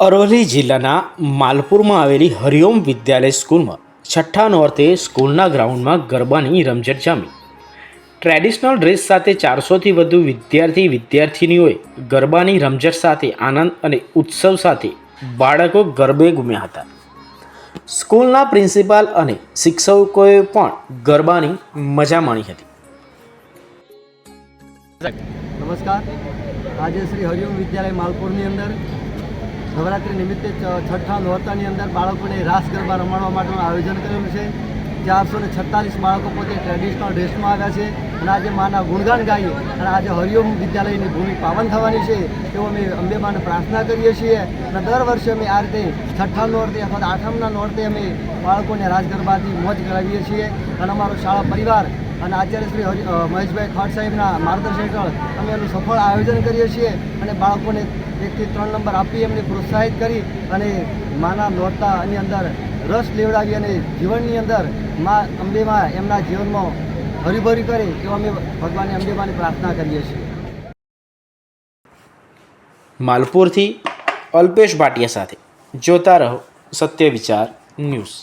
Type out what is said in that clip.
અરવલ્લી જિલ્લાના માલપુરમાં આવેલી હરિઓમ વિદ્યાલય સ્કૂલમાં છઠ્ઠા નોરતે સ્કૂલના ગ્રાઉન્ડમાં ગરબાની રમઝટ જામી. ટ્રેડિશનલ ડ્રેસ સાથે ચારસોથી વધુ વિદ્યાર્થી વિદ્યાર્થિનીઓએ ગરબાની રમઝટ સાથે આનંદ અને ઉત્સવ સાથે બાળકો ગરબે ગુમ્યા હતા. સ્કૂલના પ્રિન્સિપાલ અને શિક્ષકોએ પણ ગરબાની મજા માણી હતી. નમસ્કાર. આજે શ્રી હરિઓમ વિદ્યાલય માલપુરની અંદર નવરાત્રિ નિમિત્તે છઠ્ઠા નોરતાની અંદર બાળકોને રાસ ગરબા રમાડવા માટેનું આયોજન કરેલું છે ચારસો ને છત્તાલીસ બાળકો પોતે ટ્રેડિશનલ ડ્રેસમાં આવ્યા છે. અને આજે માના ગુણગાન ગાઈએ અને આજે હરિઓમ વિદ્યાલયની ભૂમિ પાવન થવાની છે એવો અમે અંબે માને પ્રાર્થના કરીએ છીએ. અને દર વર્ષે અમે આ રીતે છઠ્ઠા નોરતે અથવા આઠમના નોરતે અમે બાળકોને રાજગરબાથી મોજ કરાવીએ છીએ. અને અમારો શાળા પરિવાર અને આચાર્ય શ્રી મહેશભાઈ ખાટ સાહેબના માર્ગદર્શન હેઠળ અમે એનું સફળ આયોજન કરીએ છીએ અને બાળકોને એકથી ત્રણ નંબર આપી એમને પ્રોત્સાહિત કરી અને માના નોરતાની અંદર રસ લેવડાવી અને જીવનની અંદર મા અંબેમાં એમના જીવનમાં હરીભરી કરે એવો અમે ભગવાન અંબેમાની પ્રાર્થના કરીએ છીએ. માલપુરથી અલ્પેશ ભાટિયા સાથે જોતા રહો સત્ય વિચાર ન્યૂઝ.